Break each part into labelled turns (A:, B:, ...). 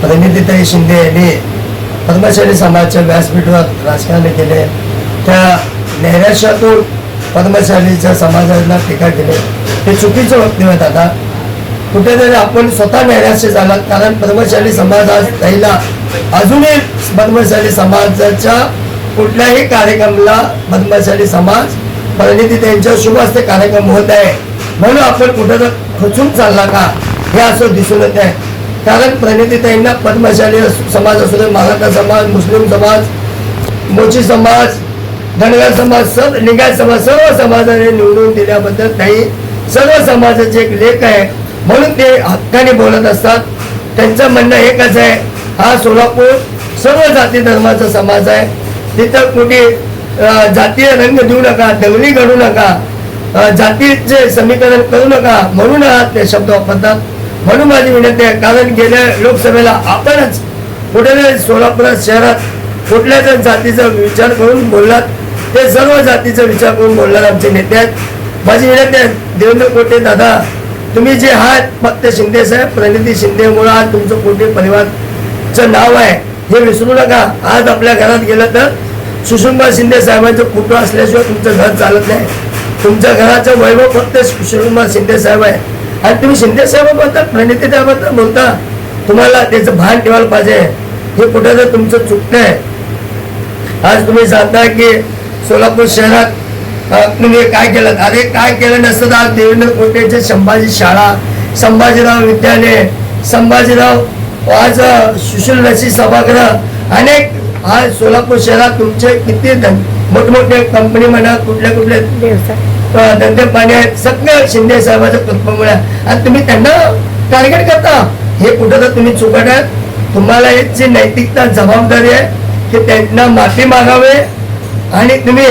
A: प्रणितीताई शिंदे यांनी पद्मशाली समाजच्या व्यासपीठावर राजकारण केले. त्या नैराश्यातून पद्मशालीच्या समाजाला टीका केली. हे चुकीचं वक्तव्य दादा. कुठेतरी आपण स्वतः नैराश्य झाला कारण पद्मशाली समाज आज ताईला अजूनही पद्मशाली समाजाच्या कुठल्याही कार्यक्रमाला पद्मशाली समाज परिणिती त्यांच्या शुभ असते कार्यक्रम होत आहे. म्हणून आपण कुठं खचून चालला का? हे असं दिसून येत आहे. कारण प्रणितीताईंना पद्मशाली समाज असू दे मराठा समाज मुस्लिम समाज मोची समाज धनगर समाज सर्व लिंगायत समाज सर्व समाजाने निवडून दिल्याबद्दल ताई सर्व समाजाचे एक लेख आहे. म्हणून ते हक्काने बोलत असतात. त्यांचं म्हणणं एकच आहे हा सोलापूर सर्व जाती धर्माचा समाज आहे. तिथं कुठे जातीय रंग देऊ नका दंगली घडू नका जातीचे समीकरण करू नका म्हणून हा ते शब्द वापरतात. म्हणून माझी विनंती आहे कारण गेल्या लोकसभेला आपणच कुठे सोलापूर शहरात कुठल्या जर जातीचा विचार करून बोललात. ते सर्व जातीचा विचार करून बोलणार आमचे नेते आहेत. माझी विनंती आहे देवेंद्र कोटे दादा तुम्ही जे आहात फक्त शिंदे साहेब प्रणिती शिंदेमुळं आज तुमचं कोटे परिवारचं नाव आहे हे विसरू नका. आज आपल्या घरात गेलं तर सुषुंबा शिंदे साहेबांचं फोटो असल्याशिवाय तुमचं घर चालत नाही. तुमच्या घराचं वैभव फक्त सुषुंबा शिंदे साहेब आहे. आणि तुम्ही शिंदे साहेब बोलतात प्रणिती त्याबद्दल बोलता तुम्हाला त्याचं भान ठेवायला पाहिजे. हे कुठं तर तुमचं चुकतं आहे. आज तुम्ही सांगता की सोलापूर शहरात तुम्ही काय केलं? अरे काय केलं नसतं तर आज? देवेंद्र कोटेचे संभाजी शाळा संभाजीराव विद्यालय संभाजीराव आज सुशील रसी सभागृह अनेक आज सोलापूर शहरात तुमचे किती धन मोठमोठे कंपनी म्हणा कुठल्या कुठल्या अ, पांडे पाणी आहेत सगळं शिंदे साहेबाच्या कृपेमुळे. आहे. आणि तुम्ही त्यांना टार्गेट करता. हे कुठं तर तुम्ही चुकत आहात. तुम्हाला याची नैतिकता जबाबदारी आहे की त्यांना माफी मागावे. आणि तुम्ही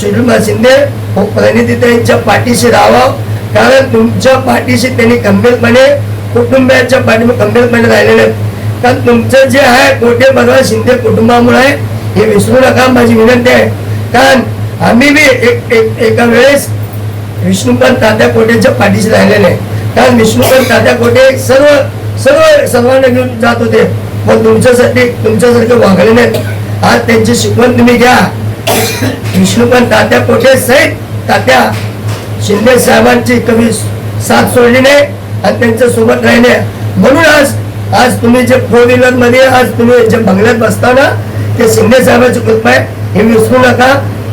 A: शिल्पा शिंदे हो, व प्रणितीताईंच्या पाठीशी राहावं. कारण तुमच्या पाठीशी त्यांनी गंभीरपणे कुटुंबियांच्या पाठीशी गंभीरपणे राहिलेले आहेत. कारण तुमचं जे आहे कोटे बरोबर शिंदे कुटुंबामुळे आहे. हे विसरू नका माझी विनंती आहे. कारण आम्ही बी एक एका वेळेस विष्णुपंत तात्या कोटेच्या पाठीशी राहिलेले. आहे. कारण विष्णुपंत तात्या कोटे सर्व सर्व सर्वांना घेऊन जात होते. पण तुमच्यासाठी तुमच्यासारखे वागले नाहीत. आज त्यांची शिकवण तुम्ही घ्या. विष्णुपंत तात्या कोटे सहित तात्या शिंदे साहेबांची कमी साथ सोडली नाही आणि त्यांच्यासोबत राहिले. म्हणून आज आज तुम्ही जे फोर व्हीलरमध्ये आज तुम्ही जे बंगल्यात बसता ना ते शिंदे साहेबांची कृपा आहे. हे विसरू नका.